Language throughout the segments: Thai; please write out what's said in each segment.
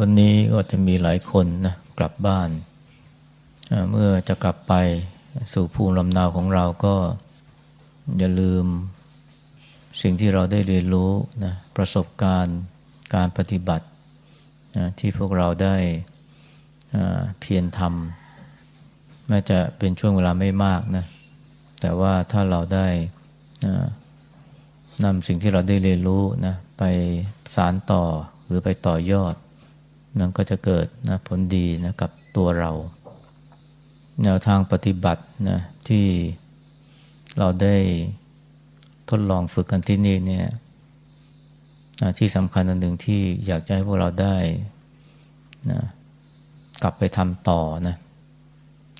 วันนี้ก็จะมีหลายคนนะกลับบ้าน เมื่อจะกลับไปสู่ภูมิลำเนาของเราก็อย่าลืมสิ่งที่เราได้เรียนรู้นะประสบการณ์การปฏิบัตินะที่พวกเราได้เพียรทำแม้จะเป็นช่วงเวลาไม่มากนะแต่ว่าถ้าเราได้นำสิ่งที่เราได้เรียนรู้นะไปสารต่อหรือไปต่อยอด มันก็จะเกิดนะผลดีนะกับตัวเรา แนวทางปฏิบัตินะที่เราได้ทดลองฝึกกันที่นี่เนี่ยที่สำคัญอันหนึ่งที่อยากจะให้พวกเราได้นะกลับไปทำต่อนะ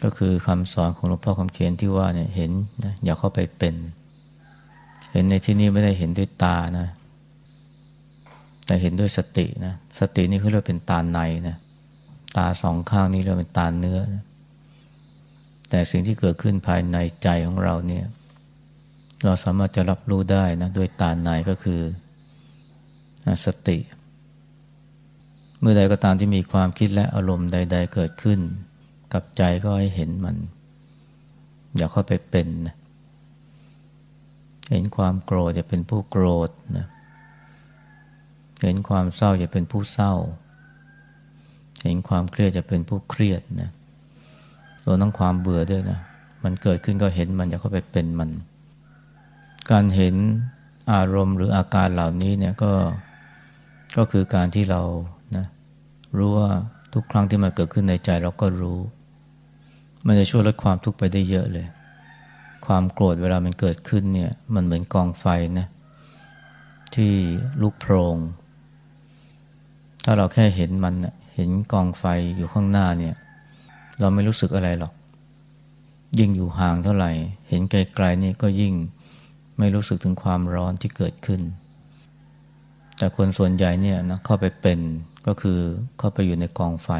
ก็คือคำสอนของหลวงพ่อคำเขียนที่ว่าเนี่ยเห็นนะอย่าเข้าไปเป็น เห็นในที่นี้ไม่ได้เห็นด้วยตานะ แต่เห็นด้วยสตินะสตินี่เขาเรียกเป็นตาในนะตาสองข้างนี้เรียกเป็นตาเนื้อนะแต่สิ่งที่เกิดขึ้นภายในใจของเราเนี่ยเราสามารถจะรับรู้ได้นะด้วยตาในก็คือสติ เมื่อใดก็ตามที่มีความคิดและอารมณ์ใด ๆ เกิดขึ้น กับใจก็ให้เห็นมัน อย่าเข้าไปเป็นนะเห็นความโกรธจะเป็นผู้โกรธนะ เห็นความเศร้าจะเป็นผู้เศร้า เห็นความเครียดจะเป็นผู้เครียดนะรวมทั้งความเบื่อด้วยนะมันเกิดขึ้นก็เห็นมันจะเข้าไปเป็นมัน การเห็นอารมณ์หรืออาการเหล่านี้เนี่ยก็ก็คือการที่เรานะรู้ว่าทุกครั้งที่มันเกิดขึ้นในใจเราก็รู้ มันจะช่วยลดความทุกข์ไปได้เยอะเลย ความโกรธเวลามันเกิดขึ้นเนี่ยมันเหมือนกองไฟนะที่ลุกโพรง ถ้าเราแค่เห็นมันเห็นกองไฟอยู่ข้างหน้าเนี่ย เราไม่รู้สึกอะไรหรอก ยิ่งอยู่ห่างเท่าไหร่ เห็นไกลๆนี่ก็ยิ่งไม่รู้สึกถึงความร้อนที่เกิดขึ้น แต่คนส่วนใหญ่เนี่ยนะเข้าไปเป็นก็คือเข้าไปอยู่ในกองไฟ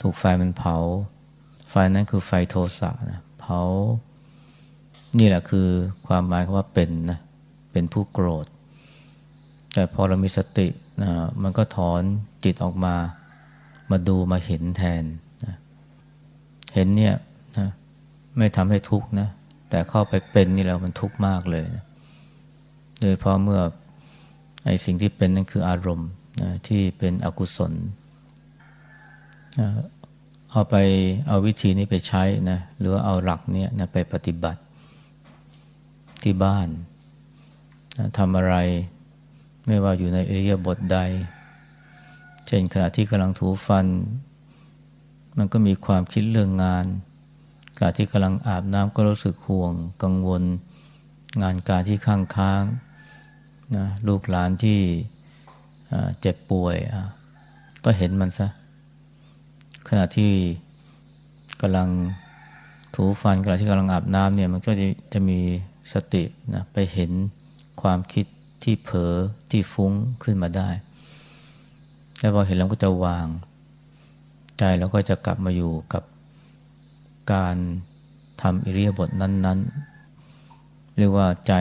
ถูกไฟมันเผา ไฟนั้นคือไฟโทสะนะเผา นี่แหละคือความหมายว่าเป็นนะเป็นผู้โกรธ แต่พอเรามีสตินะมันก็ถอนจิตออกมามาดูมาเห็นแทนนะเห็นเนี่ยนะไม่ทำให้ทุกข์นะ แต่เข้าไปเป็นนี่แล้วมันทุกข์มากเลยนะโดยเพราะเมื่อไอ้สิ่งที่เป็นนั่นคืออารมณ์นะที่เป็นอกุศลนะเอาไปเอาวิธีนี้ไปใช้นะหรือเอาหลักเนี้ยนะไปปฏิบัติที่บ้านนะทำอะไร ไม่ว่าอยู่ในอริยบทใด เช่นขณะที่กำลังถูฟัน มันก็มีความคิดเรื่องงานขณะที่กำลังอาบน้ำก็รู้สึกห่วง กังวล งานการที่ข้างค้างนะลูกหลานที่เจ็บป่วย ก็เห็นมันซะ ขณะที่กำลังถูฟันขณะที่กำลังอาบน้ำเนี่ยมันก็จะจะมีสตินะไปเห็นความคิด ที่เผลอที่ฟุ้งขึ้นมาได้ แล้วพอเห็นแล้วก็จะวาง ใจเราก็จะกลับมาอยู่กับการทำอิริยาบถนั้น ๆ เรียกว่าใจ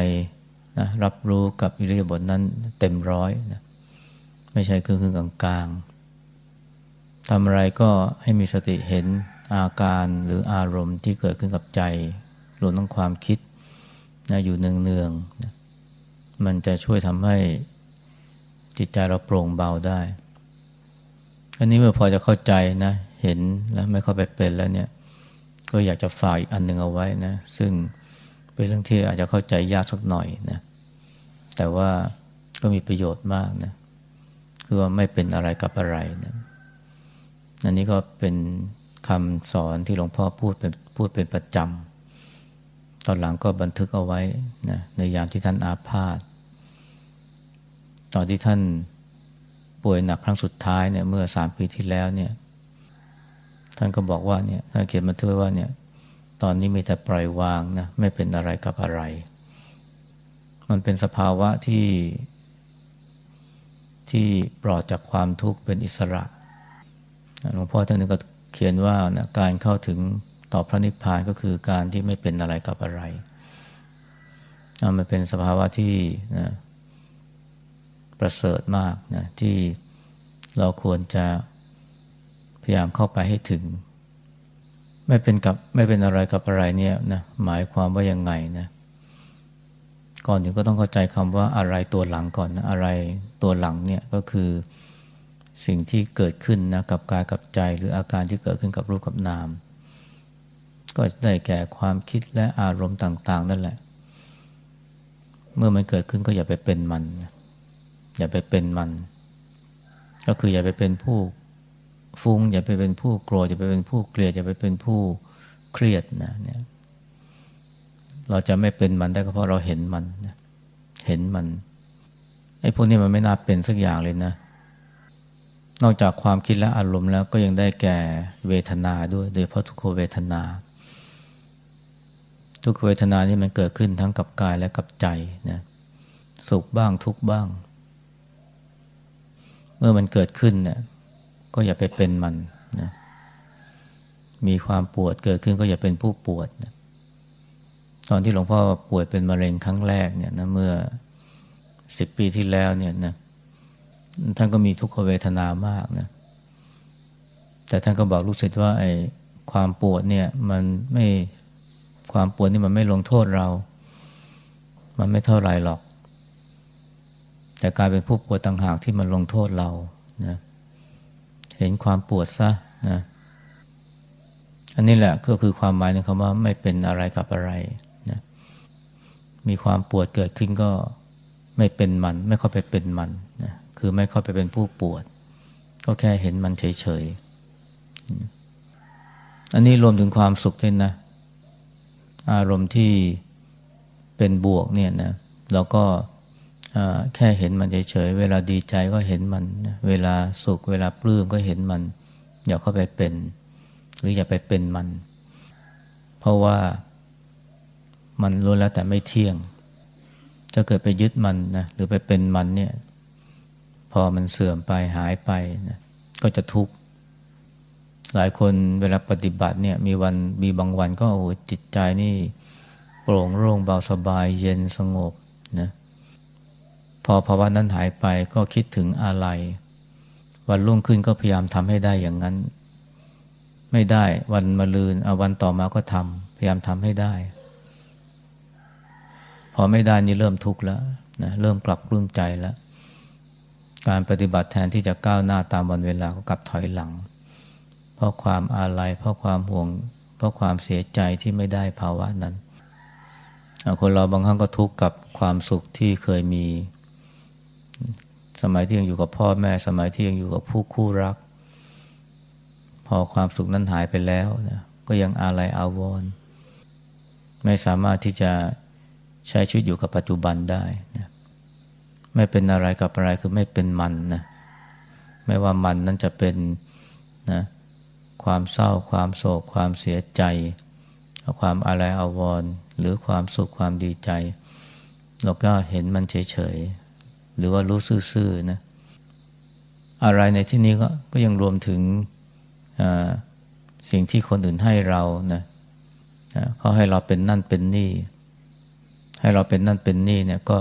นะรับรู้กับอิริยาบถนั้นเต็มร้อยนะไม่ใช่ครึ่งๆกลางๆทำอะไรก็ให้มีสติเห็นอาการหรืออารมณ์ที่เกิดขึ้นกับใจรวมทั้งความคิดนะอยู่เนืองๆนะ มันจะช่วยทำให้จิตใจเราโปร่งเบาได้ อันนี้เมื่อพอจะเข้าใจนะ เห็นแล้วไม่เข้าไปเป็นแล้วเนี่ย ก็อยากจะฝากอีกอันหนึ่งเอาไว้นะ ซึ่งเป็นเรื่องที่อาจจะเข้าใจยากสักหน่อยนะ แต่ว่าก็มีประโยชน์มากนะ คือว่าไม่เป็นอะไรกับอะไรนะอันนี้ก็เป็นคำสอนที่หลวงพ่อพูดเป็นพูดเป็นประจำตอนหลังก็บันทึกเอาไว้นะในยามที่ท่านอาพาธ ตอนที่ท่านป่วยหนักครั้งสุดท้ายเนี่ยเมื่อสามปีที่แล้วเนี่ย ท่านก็บอกว่าเนี่ยท่านเขียนมาทึกว่าเนี่ย ตอนนี้มีแต่ปล่อยวางนะไม่เป็นอะไรกับอะไร มันเป็นสภาวะที่ที่ปลอดจากความทุกข์เป็นอิสระหลวงพ่อท่านนึงก็เขียนว่านะการเข้าถึงต่อพระนิพพานก็คือการที่ไม่เป็นอะไรกับอะไร มันเป็นสภาวะที่นะ ประเสริฐมากนะที่เราควรจะพยายามเข้าไปให้ถึง ไม่เป็นกับไม่เป็นอะไรกับอะไรเนี่ยนะหมายความว่ายังไงนะก่อนถึงก็ต้องเข้าใจคำว่าอะไรตัวหลังก่อนนะอะไรตัวหลังเนี่ยก็คือสิ่งที่เกิดขึ้นนะกับกายกับใจหรืออาการที่เกิดขึ้นกับรูปกับนาม ก็ได้แก่ความคิดและอารมณ์ต่าง ๆ นั่นแหละ เมื่อมันเกิดขึ้นก็อย่าไปเป็นมัน อย่าไปเป็นมัน ก็คืออย่าไปเป็นผู้ฟุ้ง อย่าไปเป็นผู้โกรธอย่าไปเป็นผู้เกลียดอย่าไปเป็นผู้เครียดนะเนี่ยเราจะไม่เป็นมันได้ก็เพราะเราเห็นมันนะเห็นมันไอ้พวกนี้มันไม่น่าเป็นสักอย่างเลยนะ นอกจากความคิดและอารมณ์แล้วก็ยังได้แก่เวทนาด้วย โดยเพราะทุกขเวทนา ทุกขเวทนานี่มันเกิดขึ้นทั้งกับกายและกับใจนะสุขบ้างทุกบ้าง เมื่อมันเกิดขึ้นเนี่ยก็อย่าไปเป็นมันนะมีความปวดเกิดขึ้นก็อย่าเป็นผู้ปวดนะตอนที่หลวงพ่อป่วยเป็นมะเร็งครั้งแรกเนี่ยนะเมื่อสิบปีที่แล้วเนี่ยนะท่านก็มีทุกขเวทนามากนะแต่ท่านก็บอกลูกศิษย์ว่าไอ้ความปวดเนี่ยมันไม่ความปวดนี่มันไม่ลงโทษเรา มันไม่เท่าไรหรอก แต่กลายเป็นผู้ปวดต่างหากที่มันลงโทษเรานะเห็นความปวดซะนะอันนี้แหละก็คือความหมายในคำว่าไม่เป็นอะไรกับอะไรนะมีความปวดเกิดขึ้นก็ไม่เป็นมัน ไม่เข้าไปเป็นมันนะคือไม่เข้าไปเป็นผู้ปวด ก็แค่เห็นมันเฉยๆ อันนี้รวมถึงความสุขด้วยนะ อารมณ์ที่เป็นบวกเนี่ยนะเราก็ แค่เห็นมันเฉยๆ เวลาดีใจก็เห็นมัน เวลาสุข เวลาปลื้มก็เห็นมัน อย่าเข้าไปเป็น หรืออย่าไปเป็นมัน เพราะว่ามันรู้แล้วแต่ไม่เที่ยงจะเกิดไปยึดมันนะหรือไปเป็นมันเนี่ยพอมันเสื่อมไปหายไปนะก็จะทุกข์หลายคนเวลาปฏิบัติเนี่ยมีวันมีบางวันก็โอ้จิตใจนี่ โปร่งโล่งเบาสบายเย็นสงบนะ อภาวะนั้นหายไปก็คิดถึงอะไร วันรุ่งขึ้นก็พยายามทำให้ได้อย่างนั้น ไม่ได้วันมาลืนเอาวันต่อมาก็ทำพยายามทำให้ได้ พอไม่ได้นี่เริ่มทุกข์แล้วนะเริ่มกลับกลุ้มใจแล้ว การปฏิบัติแทนที่จะก้าวหน้าตามวันเวลาก็กลับถอยหลัง เพราะความอาลัยเพราะความห่วง เพราะความเสียใจที่ไม่ได้ภาวะนั้นคนเราบางครั้งก็ทุกข์กับความสุขที่เคยมี สมัยที่ยังอยู่กับพ่อแม่ สมัยที่ยังอยู่กับผู้คู่รัก พอความสุขนั้นหายไปแล้วนะก็ยังอาลัยอาวรณ์ไม่สามารถที่จะใช้ชีวิตอยู่กับปัจจุบันได้นะไม่เป็นอะไรกับอะไรคือไม่เป็นมันนะไม่ว่ามันนั้นจะเป็นนะความเศร้า ความโศก ความเสียใจ ความอะไรอาวรณ์หรือความสุขความดีใจ เราก็เห็นมันเฉย หรือว่ารู้ซื่อๆนะอะไรในที่นี้ก็ก็ยังรวมถึงสิ่งที่คนอื่นให้เรานะเขาให้เราเป็นนั่นเป็นนี่ ให้เราเป็นนั่นเป็นนี่เนี่ยก็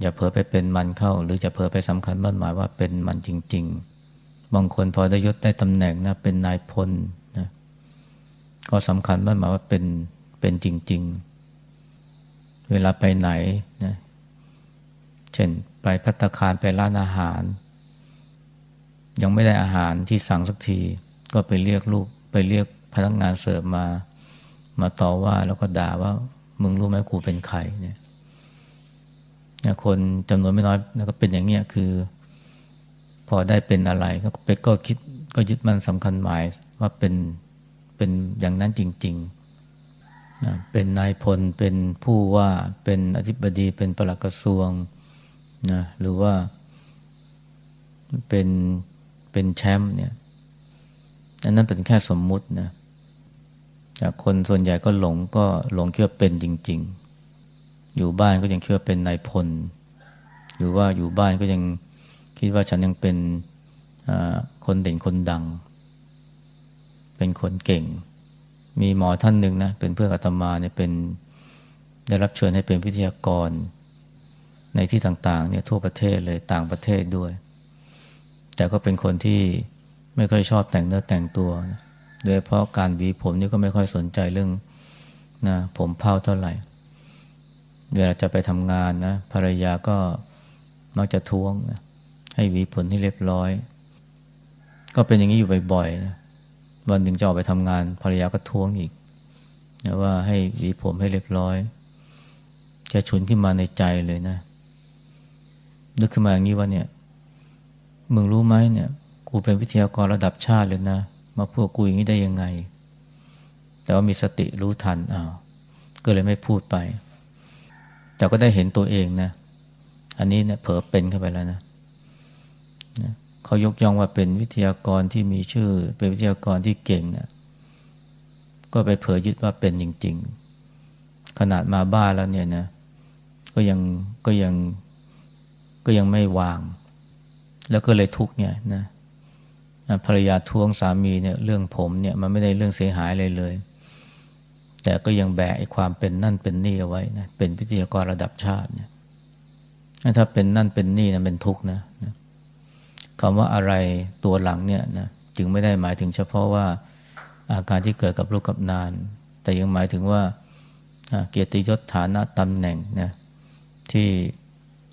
อย่าเผลอไปเป็นมันเข้า หรือจะเผลอไปสำคัญมั่นหมายว่าเป็นมันจริง ๆ บางคนพอได้ยศได้ตำแหน่งนะเป็นนายพลนะก็สำคัญมั่นหมายว่าเป็นเป็นจริง ๆ เวลาไปไหนนะ ช่นไปพัตคารไปร้านอาหาร ยังไม่ได้อาหารที่สั่งสักที ก็ไปเรียกลูกไปเรียกพนักงานเสิร์ฟมา มาต่อว่าแล้วก็ด่าว่ามึงรู้ไหมกูเป็นใครเนี่ยคนจำนวนไม่น้อยแล้วก็เป็นอย่างเนี้ยคือ พอได้เป็นอะไรก็ไปก็คิดก็ยึดมันสำคัญหมายว่าเป็นเป็นอย่างนั้นจริงๆนะเป็นนายพลเป็นผู้ว่าเป็นอธิบดีเป็นปลัดกระทรวง นะหรือว่าเป็นเป็นแชมป์เนี่ยอันนั้นเป็นแค่สมมุตินะแต่คนส่วนใหญ่ก็หลงก็หลงคิดว่าเป็นจริง ๆ อยู่บ้านก็ยังคิดว่าเป็นนายพล หรือว่าอยู่บ้านก็ยังคิดว่าฉันยังเป็นคนเด่นคนดัง เป็นคนเก่ง มีหมอท่านหนึ่งนะเป็นเพื่อนอาตมาเนี่ยเป็นได้รับเชิญให้เป็นวิทยากร ในที่ต่างๆเนี่ยทั่วประเทศเลยต่างประเทศด้วย แต่ก็เป็นคนที่ไม่ค่อยชอบแต่งเนื้อแต่งตัวนะโดยเฉพาะการหวีผมนี่ก็ไม่ค่อยสนใจเรื่องนะผมเผาเท่าไหร่ เวลาจะไปทำงานนะภรรยาก็มักจะท้วงนะให้หวีผมให้เรียบร้อย ก็เป็นอย่างนี้อยู่บ่อยๆนะวันหนึ่งจะออกไปทำงานภรรยาก็ท้วงอีกนะว่าให้หวีผมให้เรียบร้อยแกฉุนขึ้นมาในใจเลยนะ นึกขึ้นมาอย่างนี้ว่าเนี่ย มึงรู้ไหมเนี่ย กูเป็นวิทยากรระดับชาติเลยนะ มาพูดกูอย่างนี้ได้ยังไง แต่ว่ามีสติรู้ทันอ้าวก็เลยไม่พูดไป แต่ก็ได้เห็นตัวเองนะ อันนี้เนี่ยเผลอเป็นเข้าไปแล้วนะนะเขายกย่องว่าเป็นวิทยากรที่มีชื่อ เป็นวิทยากรที่เก่งนะก็ไปเผลอยึดว่าเป็นจริง ๆ ขนาดมาบ้านแล้วเนี่ยนะ ก็ยังก็ยัง ก็ยังไม่วาง แล้วก็เลยทุกเนี่ยนะภรรยาทวงสามีเนี่ยเรื่องผมเนี่ยมันไม่ได้เรื่องเสียหายเลยเลย แต่ก็ยังแบกไอ้ความเป็นนั่นเป็นนี่เอาไว้นะเป็นวิทยากรระดับชาติเนี่ยถ้าเป็นนั่นเป็นนี่นะเป็นทุกข์นะนะคำว่าอะไรตัวหลังเนี่ยนะจึงไม่ได้หมายถึงเฉพาะว่าอาการที่เกิดกับลูกกับนาน แต่ยังหมายถึงว่าเกียรติยศฐานะตำแหน่งนะที่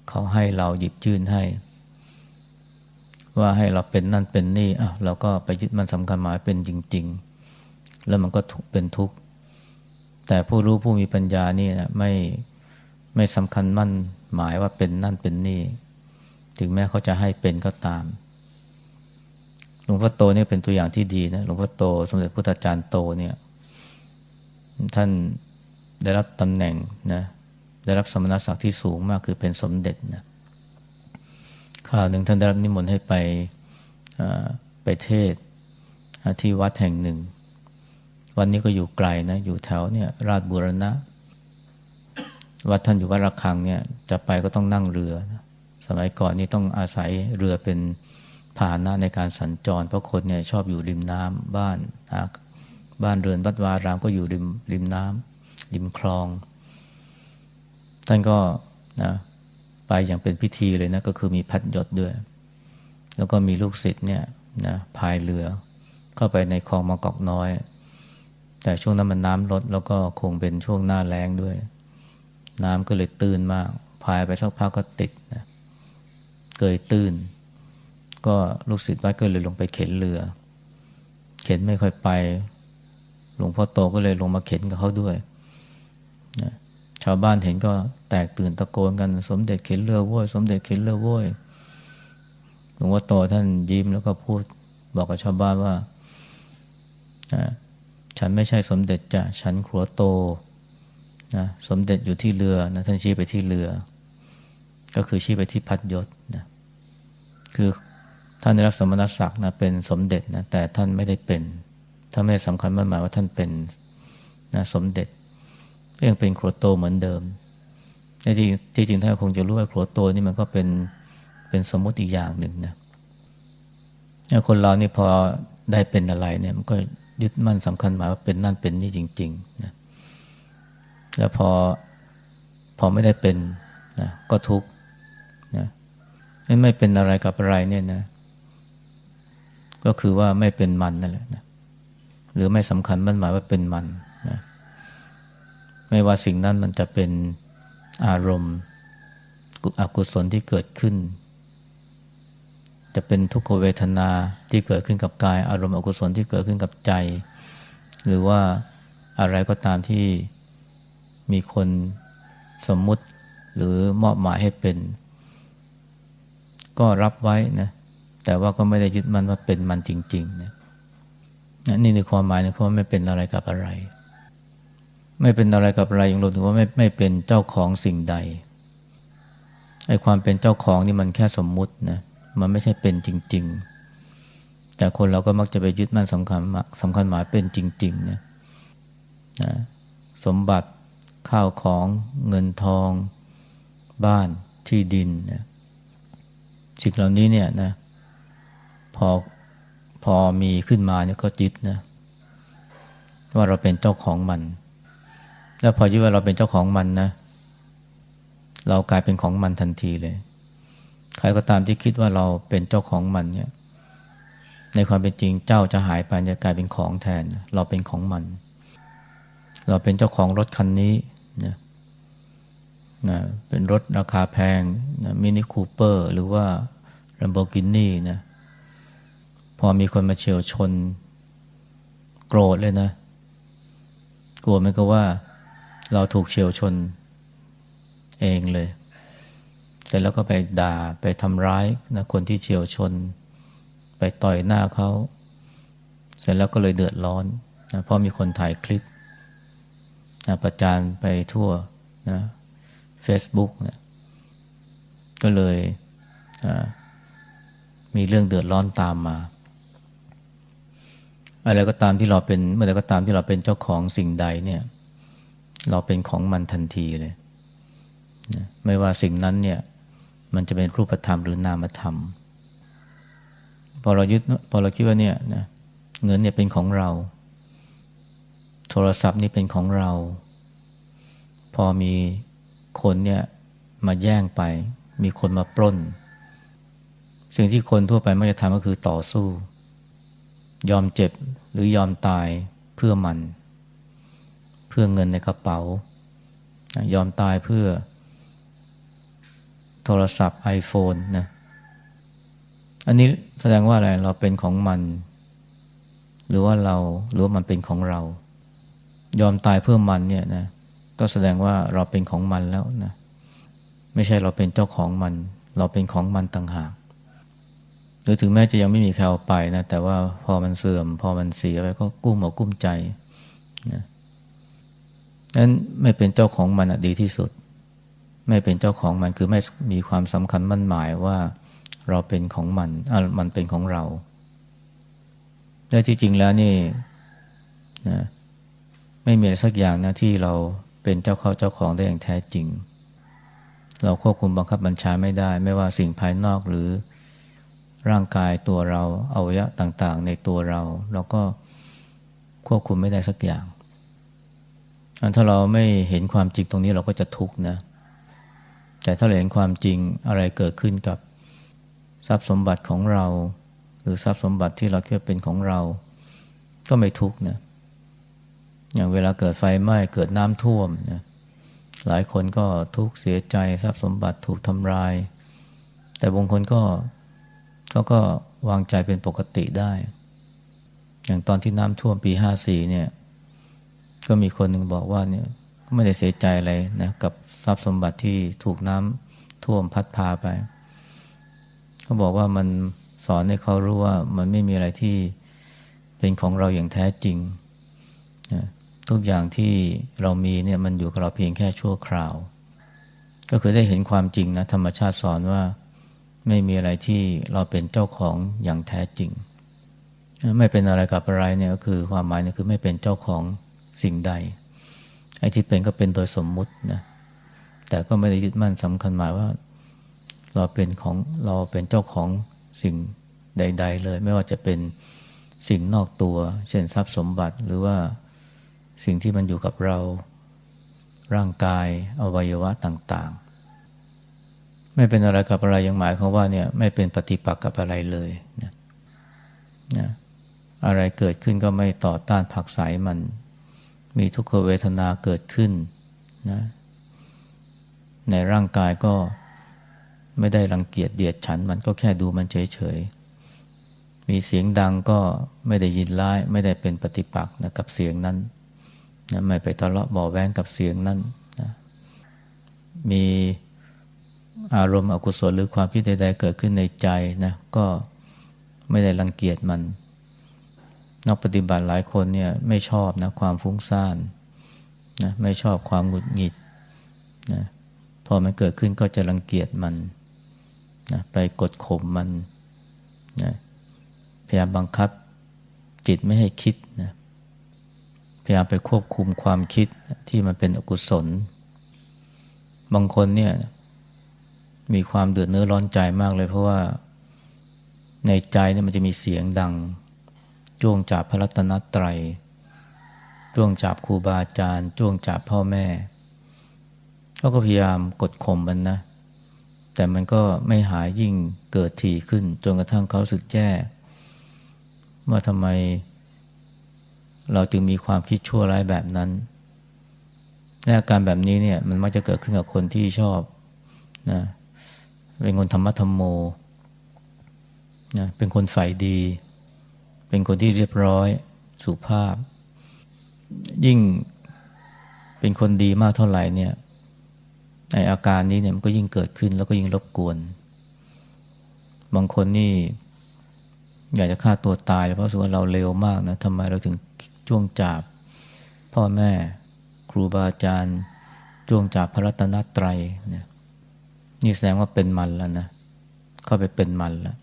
เขาให้เราหยิบยื่นให้ ว่าให้เราเป็นนั่นเป็นนี่อะเราก็ไปยึดมันสำคัญหมายเป็นจริง ๆ แล้วมันก็เป็นทุกข์ แต่ผู้รู้ผู้มีปัญญานี่นะไม่ไม่สำคัญมั่นหมายว่าเป็นนั่นเป็นนี่ ถึงแม้เขาจะให้เป็นก็ตามหลวงพ่อโตนี่เป็นตัวอย่างที่ดีนะหลวงพ่อโตสมเด็จพุทธาจารย์โตเนี่ยท่านได้รับตำแหน่งนะ ได้รับสมณศักดิ์ที่สูงมากคือเป็นสมเด็จนะคราวหนึ่งท่านได้รับนิมนต์ให้ไปไปเทศที่วัดแห่งหนึ่ง วันนี้ก็อยู่ไกลนะอยู่แถวเนี่ยราชบุรณะ วัดท่านอยู่วัดระฆังเนี่ยจะไปก็ต้องนั่งเรือนะสมัยก่อนนี่ต้องอาศัยเรือเป็นพาหนะในการสัญจร เพราะคนเนี่ยชอบอยู่ริมน้ำบ้านบ้านเรือนวัดวารามก็อยู่ริมริมน้ำริมคลอง ท่านก็นะไปอย่างเป็นพิธีเลยนะก็คือมีพัดยศด้วย แล้วก็มีลูกศิษย์เนี่ยนะพายเรือเข้าไปในคลองมะกอกน้อย แต่ช่วงนั้นมันน้ำลดแล้วก็คงเป็นช่วงหน้าแล้งด้วย น้ำก็เลยตื้นมาก พายไปสักพักก็ติดนะเกยตื้น ก็ลูกศิษย์วัดก็เลยลงไปเข็นเรือ เข็นไม่ค่อยไป หลวงพ่อโตก็เลยลงมาเข็นกับเขาด้วยนะชาวบ้านเห็นก็ แตกตื่นตะโกนกัน สมเด็จเข็นเรือโว้ยสมเด็จเข็นเรือโว้ยหลวงพ่อโตท่านยิ้มแล้วก็พูดบอกกับชาวบ้านว่า ฉันไม่ใช่สมเด็จจ้ะฉันครัวโตนะสมเด็จอยู่ที่เรือนะท่านชี้ไปที่เรือ ก็คือชี้ไปที่พัดยศนะคือท่านได้รับสมณศักดิ์นะเป็นสมเด็จนะแต่ท่านไม่ได้เป็นท่านไม่สำคัญมั่นหมายว่าท่านเป็นนะสมเด็จก็ยังเป็นครัวโตเหมือนเดิม ในที่ที่จริงท่านคงจะรู้ว่าครัวโตนี่มันก็เป็นเป็นสมมติอีกอย่างหนึ่งนะคนเรานี่พอได้เป็นอะไรเนี่ยมันก็ยึดมั่นสำคัญหมายว่าเป็นนั่นเป็นนี่จริงๆนะแล้วพอพอไม่ได้เป็นนะก็ทุกข์นะไม่ไม่เป็นอะไรกับอะไรเนี่ยนะ ก็คือว่าไม่เป็นมันนั่นแหละนะหรือไม่สำคัญมันหมายว่าเป็นมันนะไม่ว่าสิ่งนั้นมันจะเป็น อารมณ์อกุศลที่เกิดขึ้น จะเป็นทุกขเวทนาที่เกิดขึ้นกับกาย อารมณ์อกุศลที่เกิดขึ้นกับใจ หรือว่าอะไรก็ตามที่มีคนสมมุติหรือมอบหมายให้เป็น ก็รับไว้นะแต่ว่าก็ไม่ได้ยึดมันว่าเป็นมันจริงๆนะนี่คือความหมายนะคำว่าไม่เป็นอะไรกับอะไร ไม่เป็นอะไรกับอะไรอย่างรวมถึงว่าไม่ไม่เป็นเจ้าของสิ่งใดไอ้ความเป็นเจ้าของนี่มันแค่สมมุตินะมันไม่ใช่เป็นจริง ๆ แต่คนเราก็มักจะไปยึดมั่นสำคัญสำคัญหมายเป็นจริงๆนะนะสมบัติข้าวของเงินทอง บ้านที่ดินนะสิ่งเหล่านี้เนี่ยนะพอพอมีขึ้นมาเนี่ยก็ยึดนะว่าเราเป็นเจ้าของมัน แล้วพอยึดว่าเราเป็นเจ้าของมันนะ เรากลายเป็นของมันทันทีเลย ใครก็ตามที่คิดว่าเราเป็นเจ้าของมันเนี่ย ในความเป็นจริงเจ้าจะหายไปจะกลายเป็นของแทน เราเป็นของมัน เราเป็นเจ้าของรถคันนี้นะนะเป็นรถราคาแพงนะมินิคูเปอร์หรือว่า Lamborghini นะพอมีคนมาเฉียวชน โกรธเลยนะ กลัวไหมก็ว่า เราถูกเฉียวชนเองเลย เสร็จแล้วก็ไปด่าไปทำร้ายนะคนที่เฉียวชน ไปต่อยหน้าเขา เสร็จแล้วก็เลยเดือดร้อนนะเพราะมีคนถ่ายคลิปนะประจานไปทั่วนะ Facebook นะก็เลยมีเรื่องเดือดร้อนตามมา อะไรก็ตามที่เราเป็นเมื่อใดก็ตามที่เราเป็นเจ้าของสิ่งใดเนี่ย เราเป็นของมันทันทีเลยนะไม่ว่าสิ่งนั้นเนี่ย มันจะเป็นรูปธรรมหรือนามธรรม พอเรายึดพอเราคิดว่าเนี่ยนะเงินเนี่ยเป็นของเรา โทรศัพท์นี่เป็นของเรา พอมีคนเนี่ยมาแย่งไป มีคนมาปล้น สิ่งที่คนทั่วไปไม่จะทำก็คือต่อสู้ ยอมเจ็บหรือยอมตายเพื่อมัน พื่อเงินในกระเป๋า ยอมตายเพื่อ โทรศัพท์ iPhone นะอันนี้แสดงว่าอะไรเราเป็นของมัน หรือว่าเราหรือว่ามันเป็นของเรา ยอมตายเพื่อมันเนี่ยนะก็แสดงว่าเราเป็นของมันแล้วนะไม่ใช่เราเป็นเจ้าของมัน เราเป็นของมันต่างหากหรือถึงแม้จะยังไม่มีใครเอาไปนะแต่ว่าพอมันเสื่อม พอมันเสียไปก็กุ้มอกกุ้มใจนะ นั้นไม่เป็นเจ้าของมันดีที่สุด ไม่เป็นเจ้าของมันคือไม่มีความสำคัญมั่นหมายว่าเราเป็นของมันอะมันเป็นของเราแต่ที่จริงแล้วนี่นะไม่มีอะไรสักอย่างนะที่เราเป็นเจ้าเขาเจ้าของได้อย่างแท้จริง เราควบคุมบังคับบัญชาไม่ได้ ไม่ว่าสิ่งภายนอกหรือร่างกายตัวเราอวัยวะต่าง ๆ ในตัวเรา เราก็ควบคุมไม่ได้สักอย่าง ถ้าเราไม่เห็นความจริงตรงนี้เราก็จะทุกข์นะ แต่ถ้าเราเห็นความจริงอะไรเกิดขึ้นกับทรัพย์สมบัติของเรา หรือทรัพย์สมบัติที่เราคิดว่าเป็นของเรา ก็ไม่ทุกข์นะ อย่างเวลาเกิดไฟไหม้เกิดน้ำท่วมนะหลายคนก็ทุกข์เสียใจทรัพย์สมบัติถูกทำลาย แต่บางคนก็เขาก็วางใจเป็นปกติได้ อย่างตอนที่น้ำท่วมปีห้าสี่เนี่ย ก็มีคนหนึ่งบอกว่าเนี่ยไม่ได้เสียใจอะไรนะกับทรัพย์สมบัติที่ถูกน้ำท่วมพัดพาไปเขาบอกว่ามันสอนให้เขารู้ว่ามันไม่มีอะไรที่เป็นของเราอย่างแท้จริงนะทุกอย่างที่เรามีเนี่ยมันอยู่กับเราเพียงแค่ชั่วคราว ก็คือได้เห็นความจริงนะธรรมชาติสอนว่าไม่มีอะไรที่เราเป็นเจ้าของอย่างแท้จริง ไม่เป็นอะไรกับอะไรเนี่ยก็คือความหมายเนี่ยคือไม่เป็นเจ้าของ สิ่งใด ไอ้ที่เป็นก็เป็นโดยสมมุตินะ แต่ก็ไม่ได้ยึดมั่นสำคัญหมายว่า เราเป็นของเราเป็นเจ้าของสิ่งใด ๆ เลย ไม่ว่าจะเป็นสิ่งนอกตัว เช่นทรัพย์สมบัติหรือว่าสิ่งที่มันอยู่กับเราร่างกายอวัยวะต่างๆ ไม่เป็นอะไรกับอะไรยังหมายความว่าเนี่ยไม่เป็นปฏิปักษ์กับอะไรเลยนะนะอะไรเกิดขึ้นก็ไม่ต่อต้านผักใสมัน มีทุกขเวทนาเกิดขึ้นนะในร่างกายก็ไม่ได้รังเกียจเดียดฉัน มันก็แค่ดูมันเฉยๆ มีเสียงดังก็ไม่ได้ยินร้าย ไม่ได้เป็นปฏิปักษ์นะกับเสียงนั้นนะไม่ไปทะเลาะบ่อแว้งกับเสียงนั้นนะมีอารมณ์อกุศลหรือความคิดใดๆเกิดขึ้นในใจนะก็ไม่ได้รังเกียจมัน นักปฏิบัติหลายคนเนี่ยไม่ชอบนะความฟุ้งซ่านนะไม่ชอบความหงุดหงิดนะพอมันเกิดขึ้นก็จะรังเกียจมันนะไปกดข่มมันนะพยายามบังคับจิตไม่ให้คิดนะพยายามไปควบคุมความคิดที่มันเป็นอกุศล บางคนเนี่ยมีความเดือดเนื้อร้อนใจมากเลย เพราะว่าในใจเนี่ยมันจะมีเสียงดัง จ้วงจับพระรัตนตรัยจ้วงจับครูบาอาจารย์จ้วงจับพ่อแม่เขาก็พยายามกดข่มมันนะ แต่มันก็ไม่หายยิ่งเกิดถี่ขึ้น จนกระทั่งเขาสึกแย่ว่าทำไม เราจึงมีความคิดชั่วร้ายแบบนั้นและอาการแบบนี้เนี่ยมันมักจะเกิดขึ้นกับคนที่ชอบนะเป็นคนธรรมะธรรมโมนะเป็นคนฝ่ายดี เป็นคนที่เรียบร้อยสุภาพ ยิ่งเป็นคนดีมากเท่าไหร่เนี่ยในอาการนี้เนี่ยมันก็ยิ่งเกิดขึ้นแล้วก็ยิ่งรบกวน บางคนนี่ อยากจะฆ่าตัวตายเลยเพราะสึกว่าเราเลวมากนะทำไมเราถึงจ้วงจับพ่อแม่ครูบาอาจารย์จ้วงจับพระรัตนตรัยเนี่ยนี่แสดงว่าเป็นมันแล้วนะเข้าไปเป็นมันแล้ว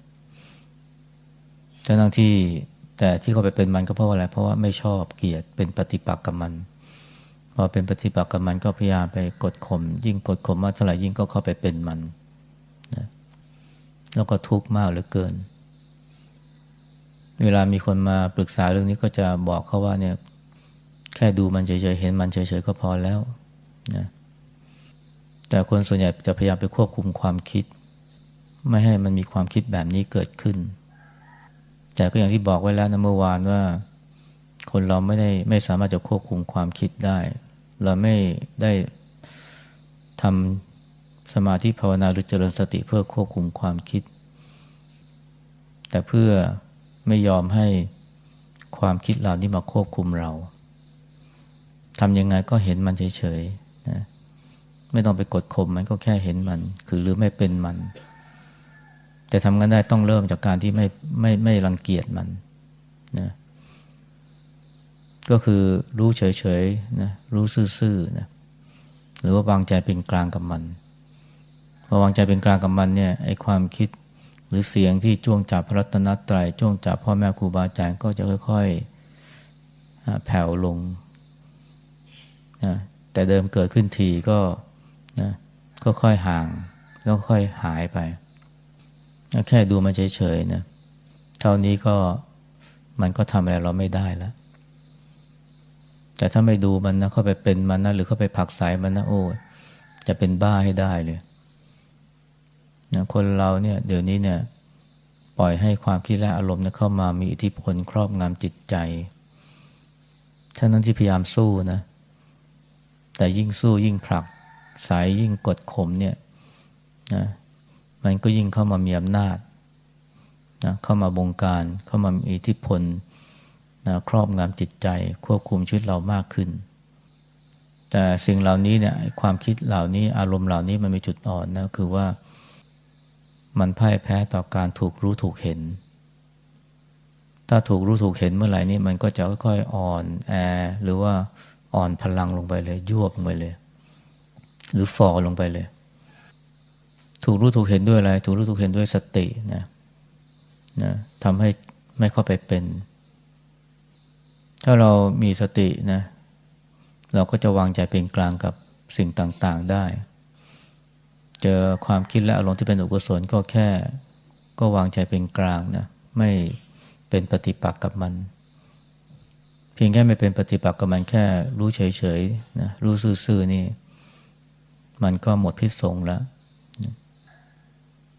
ทั้งที่ แต่ที่เขาไปเป็นมันก็เพราะอะไร เพราะว่าไม่ชอบเกลียดเป็นปฏิปักษ์กับมัน พอเป็นปฏิปักษ์กับมันก็พยายามไปกดข่มยิ่งกดข่มมากเท่าไหร่ยิ่งก็เข้าไปเป็นมันนะแล้วก็ทุกข์มากเหลือเกิน เวลามีคนมาปรึกษาเรื่องนี้ก็จะบอกเขาว่าเนี่ยแค่ดูมันเฉยๆเห็นมันเฉยๆก็พอแล้วนะแต่คนส่วนใหญ่จะพยายามไปควบคุมความคิด ไม่ให้มันมีความคิดแบบนี้เกิดขึ้น แต่ก็อย่างที่บอกไว้แล้วนะเมื่อวานว่า คนเราไม่ได้ไม่สามารถจะควบคุมความคิดได้ เราไม่ได้ทำสมาธิภาวนาหรือเจริญสติเพื่อควบคุมความคิด แต่เพื่อไม่ยอมให้ความคิดเหล่านี้มาควบคุมเราทำยังไงก็เห็นมันเฉยๆนะไม่ต้องไปกดข่มมันก็แค่เห็นมัน คือหรือไม่เป็นมัน แต่ทำกันได้ต้องเริ่มจากการที่ไม่ไม่ไม่รังเกียจมันนะก็คือรู้เฉยๆนะรู้ซื่อๆนะหรือว่าวางใจเป็นกลางกับมันพอวางใจเป็นกลางกับมันเนี่ยไอ้ความคิดหรือเสียงที่จ้วงจับพระรัตนตรยัยจ้วงจับพ่อแม่ครูบาอาจารย์ก็จะค่อยๆแผ่วลงนะแต่เดิมเกิดขึ้นทีก็นะก็ค่อยห่าง แล้วค่อยหายไป แค่ดูมันเฉยๆนะเท่านี้ก็มันก็ทำอะไรเราไม่ได้แล้วแต่ถ้าไม่ดูมันนะเข้าไปเป็นมันนะหรือเข้าไปผักสายมันนะโอ้จะเป็นบ้าให้ได้เลยนะคนเราเนี่ยเดี๋ยวนี้เนี่ยปล่อยให้ความคิดและอารมณ์เข้ามามีอิทธิพลครอบงำจิตใจท่านั้นที่พยายามสู้นะ แต่ยิ่งสู้ยิ่งผลัก สายยิ่งกดข่มเนี่ยนะ มันก็ยิ่งเข้ามามีอำนาจนะเข้ามาบงการเข้ามามีอิทธิพลนะครอบงำจิตใจ ควบคุมชีวิตเรามากขึ้น แต่สิ่งเหล่านี้เนี่ยความคิดเหล่านี้อารมณ์เหล่านี้มันมีจุดอ่อนนะคือว่ามันพ่ายแพ้ต่อการถูกรู้ถูกเห็น ถ้าถูกรู้ถูกเห็นเมื่อไหร่นี่มันก็จะค่อยๆอ่อนแอหรือว่าอ่อนพลังลงไปเลยยวบลงไปเลย หรือฟอลงไปเลย ถูกรู้ถูกเห็นด้วยอะไร ถูกรู้ถูกเห็นด้วยสตินะนะทำให้ไม่เข้าไปเป็น ถ้าเรามีสตินะ เราก็จะวางใจเป็นกลางกับสิ่งต่าง ๆได้ เจอความคิดและอารมณ์ที่เป็นอกุศลก็แค่ ก็วางใจเป็นกลางนะ ไม่เป็นปฏิปักษ์กับมัน เพียงแค่ไม่เป็นปฏิปักษ์กับมันแค่รู้เฉยๆนะ รู้ซื่อๆนี่ มันก็หมดพิษสงแล้ว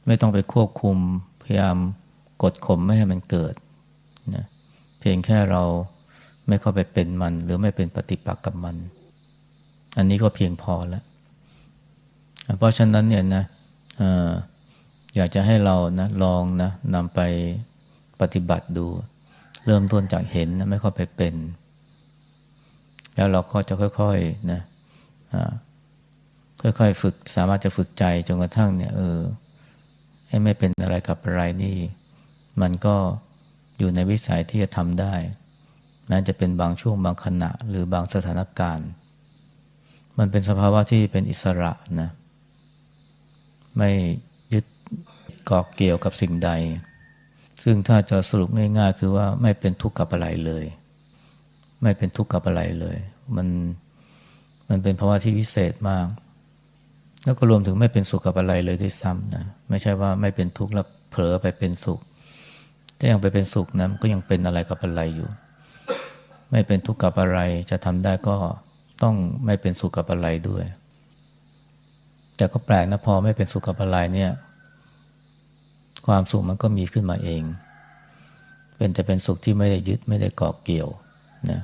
ไม่ต้องไปควบคุม พยายามกดข่มไม่ให้มันเกิดนะเพียงแค่เราไม่เข้าไปเป็นมัน หรือไม่เป็นปฏิปักษ์กับมัน อันนี้ก็เพียงพอแล้ว เพราะฉะนั้นเนี่ยนะอยากจะให้เรานะลองนะนำไปปฏิบัติดู เริ่มต้นจากเห็นนะไม่เข้าไปเป็น แล้วเราก็จะค่อยๆนะค่อยๆฝึกสามารถจะฝึกใจจนกระทั่งเนี่ยเออ ให้ไม่เป็นอะไรกับอะไรนี่ มันก็อยู่ในวิสัยที่จะทำได้ แม้จะเป็นบางช่วงบางขณะหรือบางสถานการณ์ มันเป็นสภาวะที่เป็นอิสระนะ ไม่ยึดเกาะเกี่ยวกับสิ่งใด ซึ่งถ้าจะสรุปง่าย ๆ คือว่าไม่เป็นทุกข์กับอะไรเลย ไม่เป็นทุกข์กับอะไรเลย มันมันเป็นภาวะที่วิเศษมาก แล้วก็รวมถึงไม่เป็นสุขกับอะไรเลยด้วยซ้ำนะไม่ใช่ว่าไม่เป็นทุกข์แล้วเผลอไปเป็นสุขถ้ายังไปเป็นสุขนะก็ยังเป็นอะไรกับอะไรอยู่ ไม่เป็นทุกข์กับอะไรจะทำได้ก็ต้องไม่เป็นสุขกับอะไรด้วย แต่ก็แปลกนะพอไม่เป็นสุขกับอะไรเนี่ย ความสุขมันก็มีขึ้นมาเอง เป็นแต่เป็นสุขที่ไม่ได้ยึดไม่ได้เกาะเกี่ยวนะ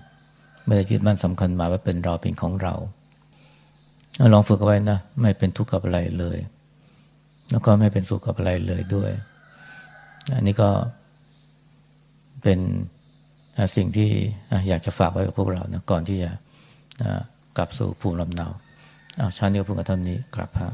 ไม่ได้ยึดมั่นสำคัญมาว่าเป็นเราเป็นของเรา ลองฝึกเอาไว้นะ ไม่เป็นทุกข์กับอะไรเลย แล้วก็ไม่เป็นสุขกับอะไรเลยด้วย อันนี้ก็เป็นสิ่งที่อยากจะฝากไว้กับพวกเรานะก่อนที่จะกลับสู่ภูมิลำเนาเอาชาตินี้ก็พูดกันเท่านี้กลับพระ